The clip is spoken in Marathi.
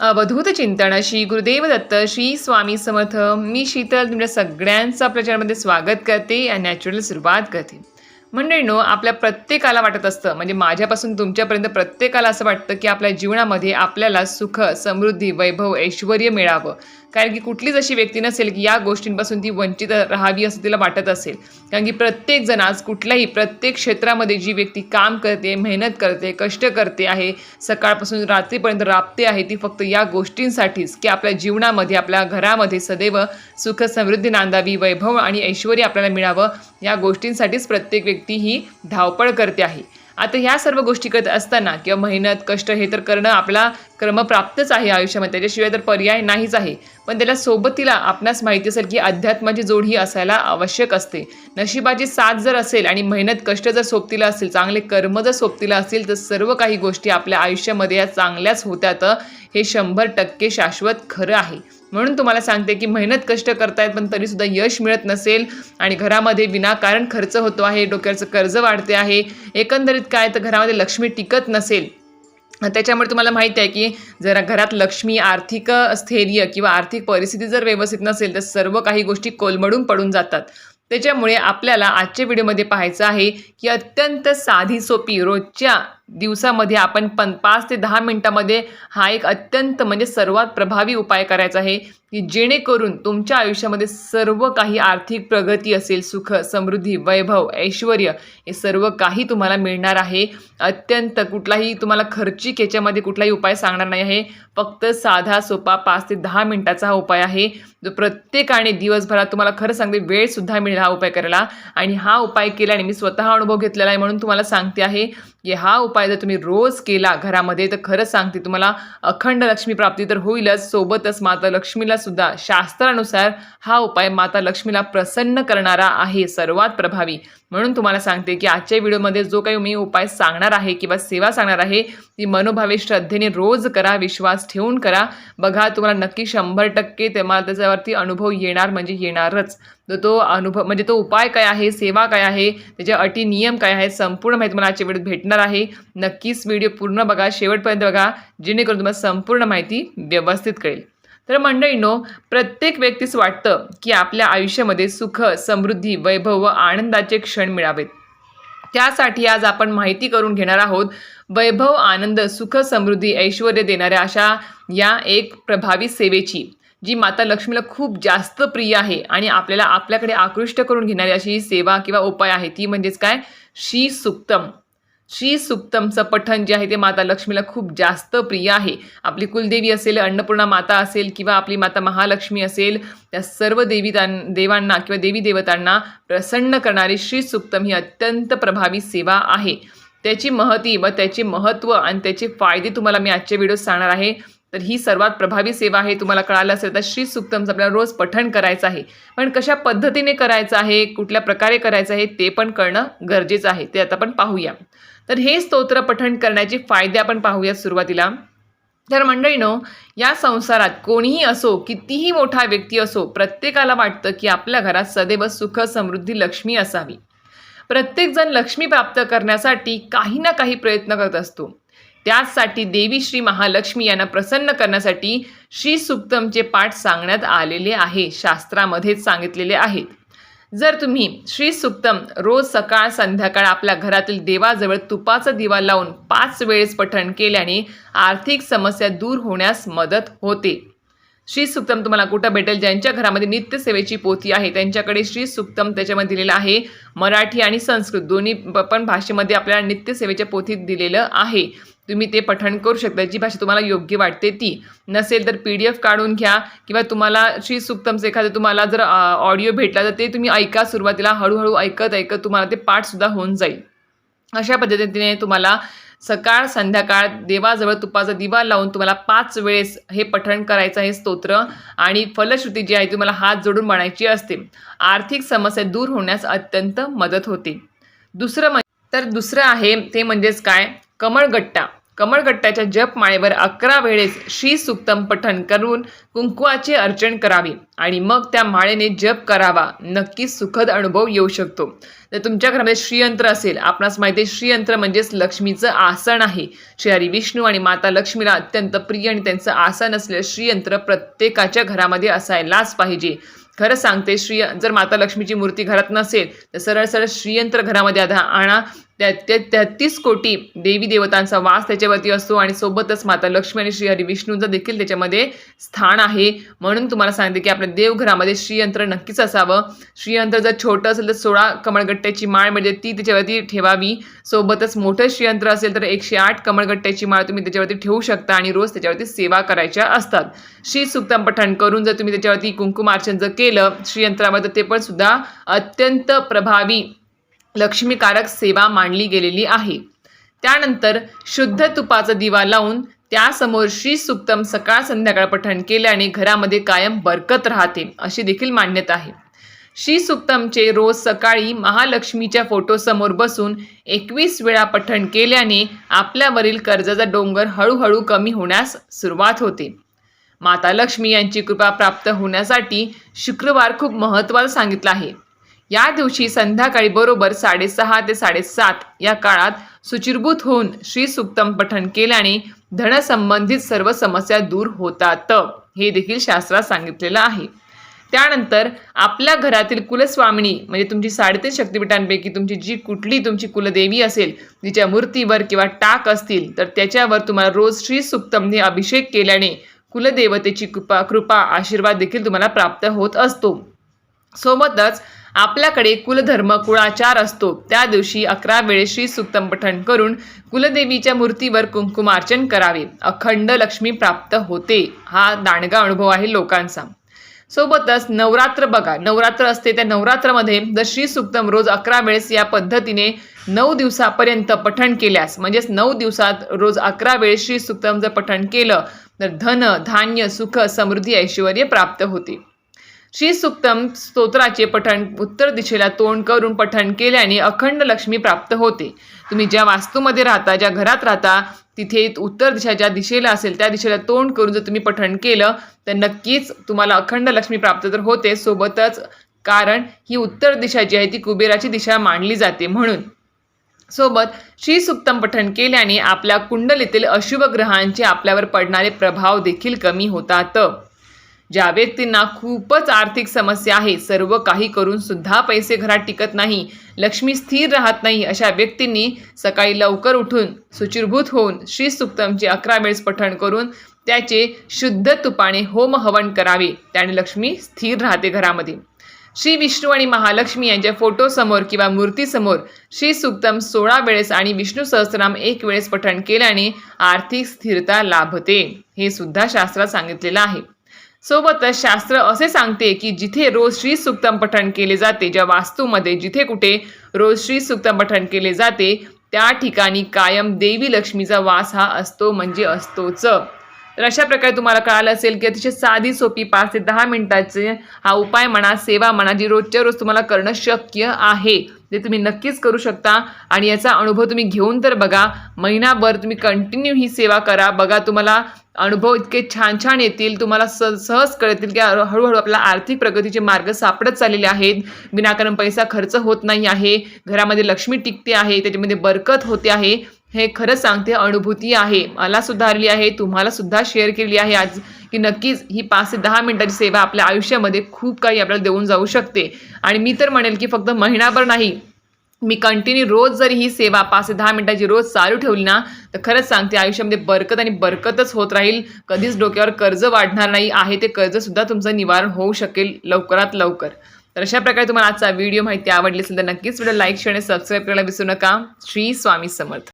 अवधूत चिंतन श्री गुरुदेव दत्त श्री स्वामी समर्थ. मी शीतल तुमच्या सगळ्यांचं प्रचारमध्ये स्वागत करते. आणि नॅचरल सुरुवात करते. मंडळीनो आपल्या प्रत्येकाला वाटत असतं म्हणजे माझ्यापासून तुमच्यापर्यंत प्रत्येकाला असं वाटतं की आपल्या जीवनामध्ये आपल्याला सुख समृद्धी वैभव ऐश्वर मिळावं. कारण की कुठलीच अशी व्यक्ती नसेल की या गोष्टींपासून ती वंचित राहावी असं तिला वाटत असेल. कारण की प्रत्येकजण आज कुठल्याही प्रत्येक क्षेत्रामध्ये जी व्यक्ती काम करते मेहनत करते कष्ट करते आहे सकाळपासून रात्रीपर्यंत राबते आहे ती फक्त या गोष्टींसाठीच की आपल्या जीवनामध्ये आपल्या घरामध्ये सदैव सुख समृद्धी नांदावी वैभव आणि ऐश्वर आपल्याला मिळावं या गोष्टींसाठीच प्रत्येक व्यक्ती व्यक्ती ही धावपळ करते आहे. आता ह्या सर्व गोष्टी करत असताना किंवा मेहनत कष्ट हे तर करणं आपला क्रमप्राप्तच आहे आयुष्यामध्ये. त्याच्याशिवाय तर पर्याय नाहीच आहे. पण त्याला सोबतीला आपणास माहिती असेल की अध्यात्माची जोड ही असायला आवश्यक असते. नशिबाची साथ जर असेल आणि मेहनत कष्ट जर सोबतीला असेल चांगले कर्म जर सोबतीला असेल तर सर्व काही गोष्टी आपल्या आयुष्यामध्ये या चांगल्याच होत्यात हे शंभर टक्के शाश्वत खरं आहे. म्हणून तुम्हाला सांगते की मेहनत कष्ट करतायत पण तरीसुद्धा यश मिळत नसेल आणि घरामध्ये विनाकारण खर्च होतो आहे डोक्याचं कर्ज वाढते आहे एकंदरीत काय तर घरामध्ये लक्ष्मी टिकत नसेल. त्याच्यामुळे तुम्हाला माहिती आहे की जरा घरात लक्ष्मी आर्थिक स्थैर्य किंवा आर्थिक परिस्थिती जर व्यवस्थित नसेल तर सर्व काही गोष्टी कोलमडून पडून जातात. त्याच्यामुळे आपल्याला आजच्या व्हिडिओमध्ये पाहायचं आहे की अत्यंत साधी सोपी रोजच्या दिवसामध्ये आपण पण पाच ते दहा मिनटामध्ये हा एक अत्यंत म्हणजे सर्वात प्रभावी उपाय करायचा आहे की जेणेकरून तुमच्या आयुष्यामध्ये सर्व काही आर्थिक प्रगती असेल सुख समृद्धी वैभव ऐश्वर हे सर्व काही तुम्हाला मिळणार आहे. अत्यंत कुठलाही तुम्हाला खर्चिक याच्यामध्ये कुठलाही उपाय सांगणार नाही आहे. फक्त साधा सोपा पाच ते दहा मिनटाचा हा उपाय आहे. जो प्रत्येकाने दिवसभरात तुम्हाला खरं सांगते वेळसुद्धा मिळेल हा उपाय करायला. आणि हा उपाय केल्याने मी स्वतः अनुभव घेतलेला आहे म्हणून तुम्हाला सांगते आहे की हा उपाय जर तुम्ही रोज केला घरामध्ये तर खरंच सांगते तुम्हाला अखंड लक्ष्मी प्राप्ती तर होईलच. सोबतच माता लक्ष्मीला सुद्धा शास्त्रानुसार हा उपाय माता लक्ष्मीला प्रसन्न करणारा आहे सर्वात प्रभावी. म्हणून तुम्हाला सांगते की आजच्या व्हिडिओमध्ये जो काही मी उपाय सांगणार आहे किंवा सेवा सांगणार आहे ती मनोभावे श्रद्धेने रोज करा विश्वास ठेवून करा. बघा तुम्हाला नक्की शंभर टक्के तुम्हाला त्याच्यावरती अनुभव येणार म्हणजे येणारच. तर तो अनुभव म्हणजे तो उपाय काय आहे सेवा काय आहे त्याचे अटी नियम काय आहेत संपूर्ण माहिती मला आजच्या व्हिडिओत भेटणार आहे. नक्कीच व्हिडिओ पूर्ण बघा शेवटपर्यंत बघा जेणेकरून तुम्हाला संपूर्ण माहिती व्यवस्थित कळेल. तर मंडळींनो प्रत्येक व्यक्तीस वाटतं की आपल्या आयुष्यामध्ये सुख समृद्धी वैभव व आनंदाचे क्षण मिळावेत. त्यासाठी आज आपण माहिती करून घेणार आहोत वैभव आनंद सुख समृद्धी ऐश्वर देणाऱ्या अशा या एक प्रभावी सेवेची जी माता लक्ष्मीला खूप जास्त प्रिय आहे आणि आपल्याला आपल्याकडे आकृष्ट करून घेणारी अशी सेवा किंवा उपाय आहे ती म्हणजेच काय? श्री सुक्तम. श्री सुक्तमचं पठण जे आहे ते माता लक्ष्मीला खूप जास्त प्रिय आहे. आपली कुलदेवी असेल अन्नपूर्णा माता असेल किंवा आपली माता महालक्ष्मी असेल त्या सर्व देवी देवांना किंवा देवी देवतांना प्रसन्न करणारी श्री सुक्तम ही अत्यंत प्रभावी सेवा आहे. त्याची महती व त्याचे महत्त्व आणि त्याचे फायदे तुम्हाला मी आजच्या व्हिडिओत सांगणार आहे. तर ही सर्वात प्रभावी सेवा आहे तुम्हाला कळालं असेल तर श्री सुक्तमचं आपल्याला रोज पठण करायचं आहे. पण कशा पद्धतीने करायचं आहे कुठल्या प्रकारे करायचं आहे ते पण कळणं गरजेचं आहे. ते आता आपण पाहूया. तर हे स्तोत्र पठण करण्याचे फायदे आपण पाहूया सुरुवातीला. तर मंडळीनो या संसारात कोणीही असो कितीही मोठा व्यक्ती असो प्रत्येकाला वाटतं की आपल्या घरात सदैव सुख समृद्धी लक्ष्मी असावी. प्रत्येकजण लक्ष्मी प्राप्त करण्यासाठी काही ना काही प्रयत्न करत असतो. त्याचसाठी देवी श्री महालक्ष्मी यांना प्रसन्न करण्यासाठी श्री सुक्तमचे पाठ सांगण्यात आलेले आहे शास्त्रामध्येच सांगितलेले आहेत. जर तुम्ही श्री सुक्तम रोज सकाळ संध्याकाळ आपल्या घरातील देवाजवळ तुपाचा दिवा लावून पाच वेळेस पठण केल्याने आर्थिक समस्या दूर होण्यास मदत होते. श्री सुक्तम तुम्हाला कुठं भेटेल? ज्यांच्या घरामध्ये नित्यसेवेची पोथी आहे त्यांच्याकडे श्री सुक्तम त्याच्यामध्ये दिलेलं आहे. मराठी आणि संस्कृत दोन्ही पण भाषेमध्ये आपल्याला नित्यसेवेच्या पोथीत दिलेलं आहे. तुम्ही ते पठण करू शकता. जी भाषा तुम्हाला योग्य वाटते ती. नसेल तर पी डी एफ काढून घ्या किंवा तुम्हाला श्री सुक्तमचं एखादं तुम्हाला जर ऑडिओ भेटला तर ते तुम्ही ऐका सुरुवातीला. हळूहळू ऐकत ऐकत तुम्हाला ते पाठसुद्धा होऊन जाईल. अशा पद्धतीने तुम्हाला सकाळ संध्याकाळ देवाजवळ तुपाचा दिवा लावून तुम्हाला पाच वेळेस हे पठण करायचं आहे स्तोत्र आणि फलश्रुती जी आहे तुम्हाला हात जोडून म्हणायची असते. आर्थिक समस्या दूर होण्यास अत्यंत मदत होते. दुसरं म्हणजे तर दुसरं आहे ते म्हणजेच काय? कमळगट्टा. कमळगट्ट्याच्या जपमाळेवर अकरा वेळेस श्री सुक्तम पठण करून कुंकुवाचे अर्चन करावे. आणि मग त्या माळेने जप करावा. नक्कीच सुखद अनुभव येऊ शकतो. जर तुमच्या घरामध्ये श्रीयंत्र असेल. आपणास माहिती आहे श्रीयंत्र म्हणजेच लक्ष्मीचं आसन आहे. श्री हरी विष्णू आणि माता लक्ष्मीला अत्यंत प्रिय आणि त्यांचं आसन असलेलं श्रीयंत्र प्रत्येकाच्या घरामध्ये असायलाच पाहिजे. खरं सांगते श्री जर माता लक्ष्मीची मूर्ती घरात नसेल तर सरळ सरळ श्रीयंत्र घरामध्ये आधा आणा. त्या त्या तेहतीस कोटी देवी देवतांचा वास त्याच्यावरती असतो आणि सोबतच माता लक्ष्मी आणि श्री हरी विष्णूंचं देखील त्याच्यामध्ये स्थान आहे. म्हणून तुम्हाला सांगते की आपल्या देवघरामध्ये श्रीयंत्र नक्कीच असावं. श्रीयंत्र जर छोटं असेल तर सोळा कमळगट्ट्याची माळ म्हणजे ती त्याच्यावरती ठेवावी. सोबतच मोठं श्रीयंत्र असेल तर एकशे आठ कमळगट्ट्याची माळ तुम्ही त्याच्यावरती ठेवू शकता आणि रोज त्याच्यावरती सेवा करायच्या असतात. श्री सुक्तम पठण करून जर तुम्ही त्याच्यावरती कुंकुमार्चन जर केलं श्रीयंत्रावर तर ते पण सुद्धा अत्यंत प्रभावी लक्ष्मीकारक सेवा मानली गेलेली आहे. त्यानंतर शुद्ध तुपाचा दिवा लावून त्यासमोर श्री सुक्तम सकाळ संध्याकाळ पठण केल्याने घरामध्ये कायम बरकत राहते अशी देखील मान्यता आहे. श्री सुक्तमचे रोज सकाळी महालक्ष्मीच्या फोटोसमोर बसून एकवीस वेळा पठण केल्याने आपल्यावरील कर्जाचा डोंगर हळूहळू कमी होण्यास सुरुवात होते. माता लक्ष्मी यांची कृपा प्राप्त होण्यासाठी शुक्रवार खूप महत्त्वाचं सांगितलं आहे. या दिवशी संध्याकाळी बरोबर साडेसहा ते साडेसात या काळात सुचिरभूत होऊन श्री सुक्तम पठण केल्याने धनसंबंधित सर्व समस्या दूर होतात. हे देखील शास्त्रात सांगितलेलं आहे. त्यानंतर आपल्या घरातील कुलस्वामिनी म्हणजे तुमची साडेतीन शक्तिपीठांपैकी तुमची जी कुठली तुमची कुलदेवी असेल तिच्या मूर्तीवर किंवा टाक असतील तर त्याच्यावर तुम्हाला रोज श्री सुक्तमने अभिषेक केल्याने कुलदेवतेची कृपा कृपा आशीर्वाद देखील तुम्हाला प्राप्त होत असतो. सोबतच आपल्याकडे कुलधर्म कुळाचार असतो. त्या दिवशी अकरा वेळेस श्री सुक्तम पठण करून कुलदेवीच्या मूर्तीवर कुंकुमार्चन करावे. अखंड लक्ष्मी प्राप्त होते. हा दांडगा अनुभव आहे लोकांचा. सोबतच नवरात्र बघा. नवरात्र असते त्या नवरात्रामध्ये जर श्री सुक्तम रोज अकरा वेळेस या पद्धतीने नऊ दिवसापर्यंत पठण केल्यास म्हणजेच नऊ दिवसात रोज अकरा वेळेस श्री सुक्तम जर पठण केलं तर धन धान्य सुख समृद्धी ऐश्वर प्राप्त होते. श्री सुक्तम स्तोत्राचे पठण उत्तर दिशेला तोंड करून पठण केल्याने अखंड लक्ष्मी प्राप्त होते. तुम्ही ज्या वास्तूमध्ये राहता ज्या घरात राहता तिथे उत्तर दिशा ज्या दिशेला असेल त्या दिशेला तोंड करून जर तुम्ही पठण केलं तर नक्कीच तुम्हाला अखंड लक्ष्मी प्राप्त तर होते सोबतच कारण ही उत्तर दिशा जी आहे ती कुबेराची दिशा मानली जाते म्हणून. सोबत श्री सुक्तम पठण केल्याने आपल्या कुंडलीतील अशुभ ग्रहांचे आपल्यावर पडणारे प्रभाव देखील कमी होतात. ज्या व्यक्तींना खूपच आर्थिक समस्या आहे सर्व काही करून सुद्धा पैसे घरात टिकत नाही लक्ष्मी स्थिर राहत नाही अशा व्यक्तींनी सकाळी लवकर उठून सुचिरभूत होऊन श्री सुक्तमचे अकरा वेळेस पठण करून त्याचे शुद्ध तुपाने होम हवन करावे. त्याने लक्ष्मी स्थिर राहते घरामध्ये. श्री विष्णू आणि महालक्ष्मी यांच्या फोटोसमोर किंवा मूर्तीसमोर श्री सुक्तम सोळा वेळेस आणि विष्णू सहस्रनाम एक वेळेस पठण केल्याने आर्थिक स्थिरता लाभते हे सुद्धा शास्त्रात सांगितलेलं आहे. सोबतच शास्त्र असे सांगते की जिथे रोज श्री सुक्तम पठण केले जाते ज्या वास्तूमध्ये जिथे कुठे रोज श्री सुक्तम पठण केले जाते त्या ठिकाणी कायम देवी लक्ष्मीचा वास हा असतो म्हणजे असतोच. तर अशा प्रकारे तुम्हाला कळालं असेल की अतिशय साधी सोपी पाच ते दहा मिनिटाचे हा उपाय म्हणा सेवा म्हणा जी रोजच्या रोज तुम्हाला करणं शक्य आहे. ते तुम्ही नक्कीच करू शकता. आणि याचा अनुभव तुम्ही घेऊन तर बघा. महिनाभर तुम्ही कंटिन्यू ही सेवा करा. बघा तुम्हाला अनुभव इतके छान छान येतील. तुम्हाला स सहज कळतील की हळूहळू आपला आर्थिक प्रगतीचे मार्ग सापडत चाललेले आहेत. विनाकारण पैसा खर्च होत नाही आहे. घरामध्ये लक्ष्मी टिकते आहे. त्याच्यामध्ये बरकत होते आहे. हे खरंच सांगते अनुभूती आहे. मला सुधारली आहे तुम्हाला सुद्धा शेअर केली आहे आज की नक्कीच ही पाच ते दहा मिनिटाची सेवा आपल्या आयुष्यामध्ये खूप काही आपल्याला देऊन जाऊ शकते. आणि मी तर म्हणेल की फक्त महिनाभर नाही मी कंटिन्यू रोज जरी ही सेवा पाच ते दहा मिनिटाची रोज चालू ठेवली ना तर खरंच सांगते आयुष्यामध्ये बरकत आणि बरकतच होत राहील. कधीच डोक्यावर कर्ज वाढणार नाही आहे ते कर्जसुद्धा तुमचं निवारण होऊ शकेल लवकरात लवकर. तर अशा प्रकारे तुम्हाला आजचा व्हिडिओ माहिती आवडली असेल तर नक्कीच व्हिडिओ लाईक शेअर आणि सबस्क्राईब करायला विसरू नका. श्री स्वामी समर्थ.